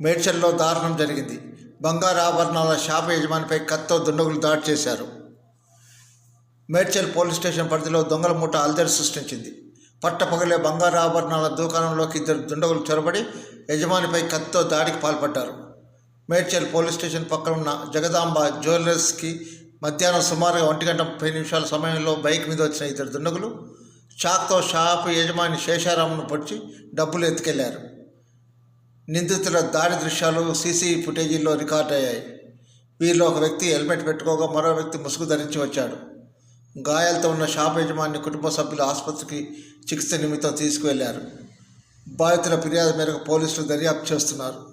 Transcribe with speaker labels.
Speaker 1: మేడ్చల్లో దారుణం జరిగింది. బంగారు ఆభరణాల షాప్ యజమానిపై కత్తో దుండగులు దాడి చేశారు. మేడ్చల్ పోలీస్ స్టేషన్ పరిధిలో దొంగల మూట అల్దరి సృష్టించింది. పట్టపగలే బంగారు ఆభరణాల దుకాణంలోకి ఇద్దరు దుండగులు చొరబడి యజమానిపై కత్తో దాడికి పాల్పడ్డారు. మేడ్చల్ పోలీస్ స్టేషన్ పక్కన ఉన్న జగదాంబ జ్యువెలర్స్కి మధ్యాహ్నం సుమారుగా ఒంటి గంట ముప్పై నిమిషాల సమయంలో బైక్ మీద వచ్చిన ఇద్దరు దుండగులు షాక్తో షాపు యజమాని శేషారామును పొడిచి డబ్బులు ఎత్తుకెళ్ళారు. నిందితుల దాడి దృశ్యాలు సీసీ ఫుటేజీల్లో రికార్డ్ అయ్యాయి. వీరిలో ఒక వ్యక్తి హెల్మెట్ పెట్టుకోగా మరో వ్యక్తి ముసుగు ధరించి వచ్చాడు. గాయాలతో ఉన్న షాప్ యజమాని కుటుంబ సభ్యులు ఆసుపత్రికి చికిత్స నిమిత్తం తీసుకువెళ్ళారు. బాధితుల ఫిర్యాదు మేరకు పోలీసులు దర్యాప్తు చేస్తున్నారు.